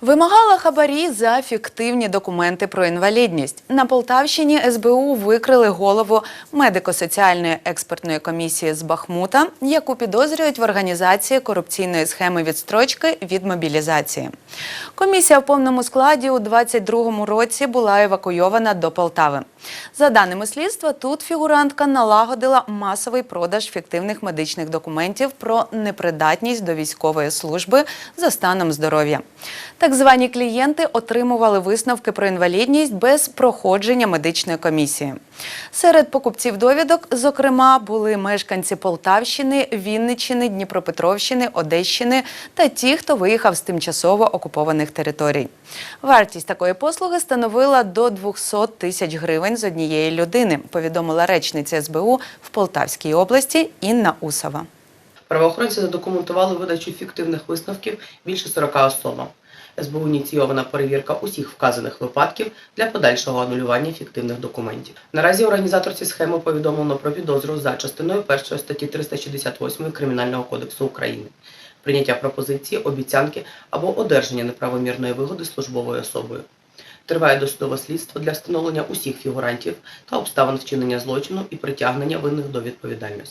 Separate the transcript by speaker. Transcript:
Speaker 1: Вимагала хабарі за фіктивні документи про інвалідність. На Полтавщині СБУ викрили голову медико-соціальної експертної комісії з Бахмута, яку підозрюють в організації корупційної схеми відстрочки від мобілізації. Комісія в повному складі у 22-му році була евакуйована до Полтави. За даними слідства, тут фігурантка налагодила масовий продаж фіктивних медичних документів про непридатність до військової служби за станом здоров'я. Так звані клієнти отримували висновки про інвалідність без проходження медичної комісії. Серед покупців довідок, зокрема, були мешканці Полтавщини, Вінниччини, Дніпропетровщини, Одещини та ті, хто виїхав з тимчасово окупованих територій. Вартість такої послуги становила до 200 тисяч гривень з однієї людини, повідомила речниця СБУ в Полтавській області Інна Усова.
Speaker 2: Правоохоронці задокументували видачу фіктивних висновків більше 40 особам. СБУ ініційована перевірка усіх вказаних випадків для подальшого анулювання фіктивних документів. Наразі організаторці схеми повідомлено про підозру за частиною 1 статті 368 Кримінального кодексу України. Прийняття пропозиції, обіцянки або одержання неправомірної вигоди службовою особою. Триває досудове слідство для встановлення усіх фігурантів та обставин вчинення злочину і притягнення винних до відповідальності.